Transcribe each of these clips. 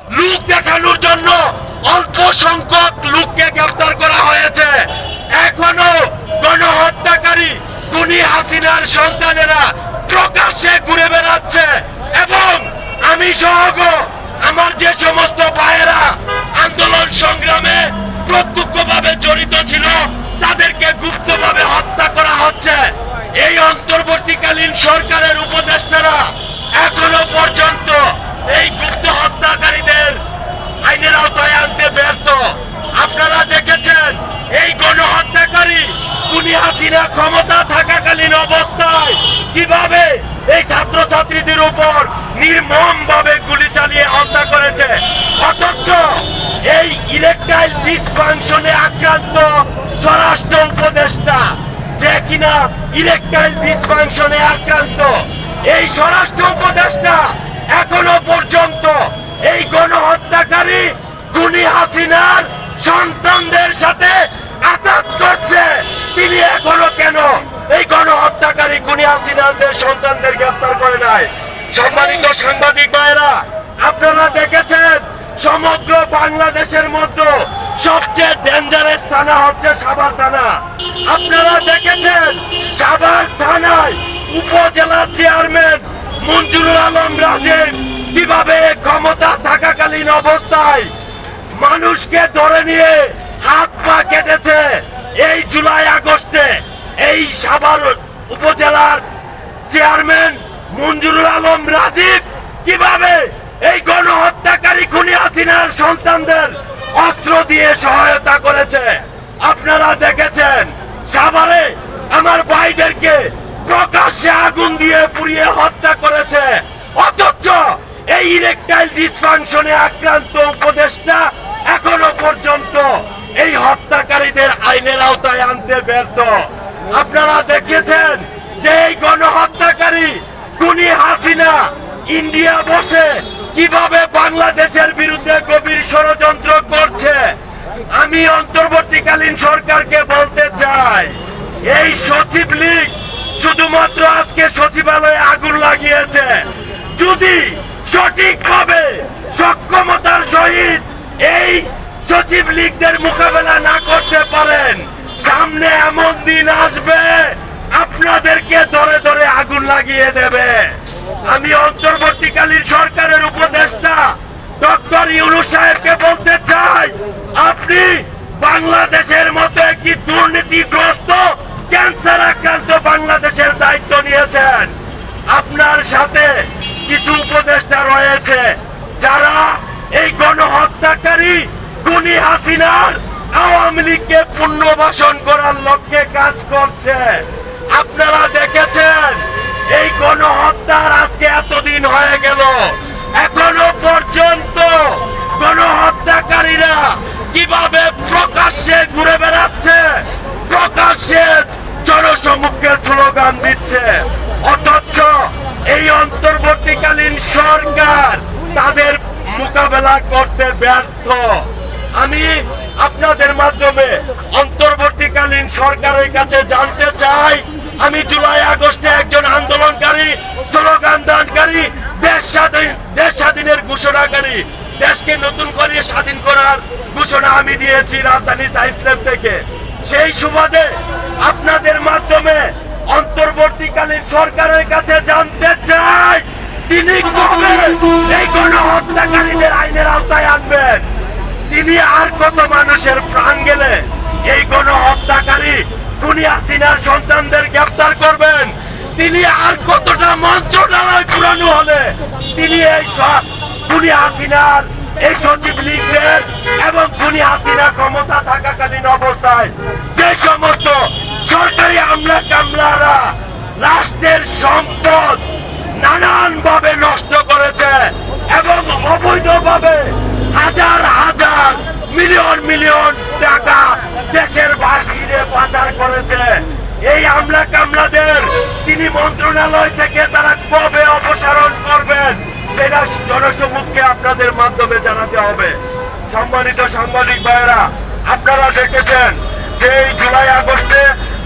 লোক দেখানোর জন্য অল্প সংখ্যক লোককে গ্রেফতার করা হয়েছে। এখনও গণহত্যাকারী খুনি হাসিনার সন্তানেরা প্রকাশ্যে ঘুরে বেড়াচ্ছে এবং আমি সহ আমার যে সমস্ত ভাইয়েরা আন্দোলন সংগ্রামে প্রত্যক্ষভাবে জড়িত ছিল, তাদেরকে গুপ্তভাবে হত্যা করা হচ্ছে। এই অন্তর্বর্তীকালীন সরকারের উপদেষ্টারা এখনও পর্যন্ত এই গুপ্ত হত্যাকারীদের আইনের আওতায় আনতে ব্যর্থ। আপনারা দেখেছেন, এই গণহত্যাকারী খুনি হাসিনা ক্ষমতা থাকাকালীন অবস্থায় কীভাবে এই ছাত্রছাত্রীদের উপর নির্মম ভাবে গুলি চালিয়ে হত্যা করেছে। অথচ এই ইলেকট্রাইল ডিসফাংশনে আক্রান্ত স্বরাষ্ট্র উপদেষ্টা যে কিনা ইলেকট্রাইল ডিসফাংশনে আক্রান্ত, এই স্বরাষ্ট্র উপদেষ্টা এখনও পর্যন্ত এই গণহত্যাকারী খুনি হাসিনার সন্তানদের সাথে আঘাত করছে। তিনি এখনও কেন এই গণহত্যাকারী খুনি হাসিনাদের সন্তানদের গ্রেফতার করে নাই? সম্মানিত সাংবাদিক ভাইরা আপনারা দেখেছেন, সমগ্র বাংলাদেশের মধ্যে সবচেয়ে ডেঞ্জারাস থানা হচ্ছে সাভার থানা। আপনারা দেখেছেন, সাভার থানায় উপজেলা চেয়ারম্যান মঞ্জুরুল আলম রাজীব কীভাবে ক্ষমতা থাকাকালীন অবস্থায় মানুষকে ধরে নিয়ে হাত পা কেটেছে এই জুলাই আগস্টে, এই সাভার উপজেলার চেয়ারম্যান মঞ্জুরুল আলম রাজীব, কীভাবে এই গণহত্যাকারী খুনি হাসিনার সন্তানদের অস্ত্র দিয়ে সহায়তা করেছে? আপনারা দেখেছেন সাভারে আমার ভাইদেরকে প্রকাশ্যে আগুন দিয়ে পুড়িয়ে হত্যা করেছে। অথচ এই ইরেকটাইল ডিসফাংশনে আক্রান্ত উপদেষ্টা এখনও পর্যন্ত এই হত্যাকারীদের আইনের আওতায় আনতে ব্যর্থ। আপনারা দেখেছেন যে এই গণহত্যাকারী খুনি হাসিনা ইন্ডিয়া বসে কীভাবে বাংলাদেশের বিরুদ্ধে গভীর ষড়যন্ত্র করছে। আমি অন্তর্বর্তীকালীন সরকারকে বলতে চাই, এই সচিব লীগ শুধুমাত্র আজকে সচিবালয়ে আগুন লাগিয়েছে। যদি সঠিকভাবে সক্ষমতার সহিত এই সচিব লীগদের মোকাবেলা না করতে পারেন, সামনে এমন দিন আসবে, আপনাদেরকে ধরে ধরে আগুন লাগিয়ে দেবে। আমি অন্তর্বর্তীকালীন সরকারের উপদেষ্টা ডক্টর ইউনু সাহেবকে বলতে চাই, আপনি বাংলাদেশের মতো একটি দুর্নীতিগ্রস্ত সাথে কিছু উপদেষ্টা রয়েছে যারা এই গণহত্যাকারী খুনি হাসিনার আওয়ামী লীগকে পুনর্বাসন করার লক্ষ্যে কাজ করছে। আপনারা দেখেছেন? এই গণহত্যার আজকে এতদিন হয়ে গেল। এখনও পর্যন্ত গণহত্যাকারীরা কীভাবে প্রকাশ্যে ঘুরে বেড়াচ্ছে, প্রকাশ্যে জনসমুখে স্লোগান দিচ্ছে অথচ এই অন্তর্বর্তীকালীন সরকার তাদের মোকাবেলা করতে ব্যর্থ। আমি আপনাদের মাধ্যমে অন্তর্বর্তীকালীন সরকারের কাছে জানতে চাই, আমি জুলাই আগস্টে একজন আন্দোলনকারী, স্লোগান দানকারী, দেশ স্বাধীন, দেশ স্বাধীনের ঘোষণাকারী। দেশকে নতুন করে স্বাধীন করার ঘোষণা আমি দিয়েছি রাজধানী সাইসলেম থেকে। সেই সুবাদে আপনাদের মাধ্যমে অন্তর্বর্তীকালীন সরকারের কাছে জানতে তিনি কবে এই গণহত্যাকারীদের আইনের আওতায় আনবেন। তিনি আর কত মানুষের প্রাণ গেলে এই গণহত্যাকারী খুনি হাসিনার সন্তানদের গ্রেফতার করবেন। তিনি আর কতটা মন্ত্রণালয় পুরানো হলে তিনি এই খুনি হাসিনার এই সচিব লীগের এবং খুনি হাসিনা ক্ষমতা থাকাকালীন অবস্থায় যে সমস্ত সরকারি আমলা কামলারা রাষ্ট্রের সম্পদ নানান ভাবে নষ্ট করেছে এবং অবৈধভাবে হাজার হাজার মিলিয়ন মিলিয়ন টাকা দেশের বাসিরে পাচার করেছে। এই আমলা কামলাদের তিনি মন্ত্রণালয় থেকে তারা কবে অপসারণ করবেন সেটা জনসমুখকে আপনাদের মাধ্যমে জানাতে হবে। সম্মানিত সাংবাদিক ভাইয়েরা, আপনারা দেখেছেন যে এই জুলাই আগস্টে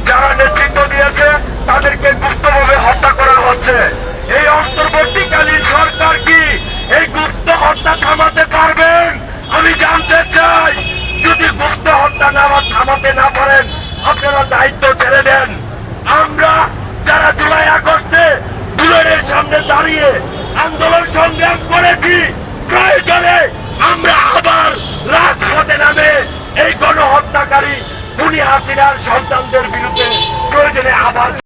যারা নেতৃত্ব দিয়েছে, তাদেরকে না থামাতে না পারেন আপনারা দায়িত্ব ছেড়ে দেন। আমরা যারা জুলাই আগস্টে বুলেটের সামনে দাঁড়িয়ে আন্দোলন সংগ্রাম করেছি, প্রয়োজনে আমরা আবার রাজপথে নামে এই গণহত্যাকারী খুনি হাসিনার সন্তানদের বিরুদ্ধে প্রয়োজনে আবার